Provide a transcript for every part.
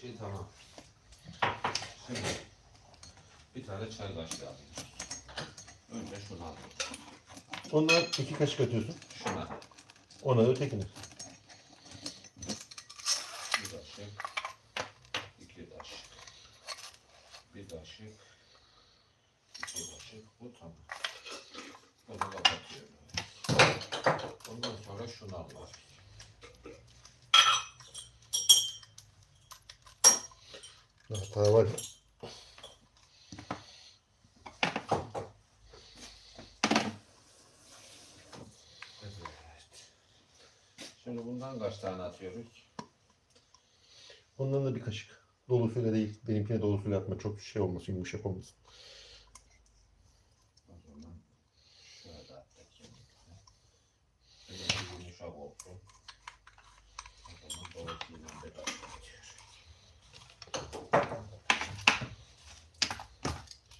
şey tamam. Şimdi bir tane çay kaşığı alayım. Önce şunu alayım. Ondan iki kaşık atıyorsun. Şuna Ona ötekine. bir kaşık, iki kaşık, bir kaşık, iki kaşık. Hata var. Evet. Şimdi bundan kaç tane atıyoruz? Ondan da bir kaşık. Dolusuyla değil. Benimkine dolusuyla atma. Çok şey olmasın, yumuşak olmasın. O zaman şöyle attık şimdi. Şöyle bir yumuşak olsun. O zaman dolayısıyla bir kaşık atıyor. Şimdi suyunu koyuyoruz.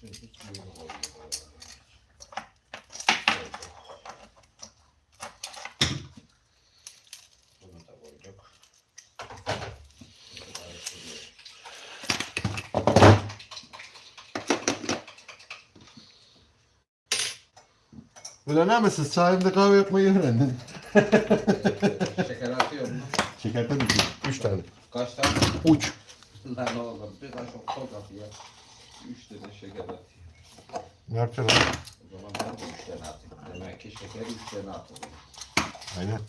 Koyduk. Bunu da koyduk. Şimdi karıştırıyoruz. Ulan ne yapıyorsun? Sahimde kahve yapmayı öğrendin. Şeker atıyor mu? Şeker tabii ki. Üç tane. Kaç tane? Uç. Lan oğlum bir kaşık çok atıyor. Üç tane şeker atıyor. Ne yapacağız? O zaman ben de üç tane atayım. Demek ki şeker üç tane atılıyor. Aynen.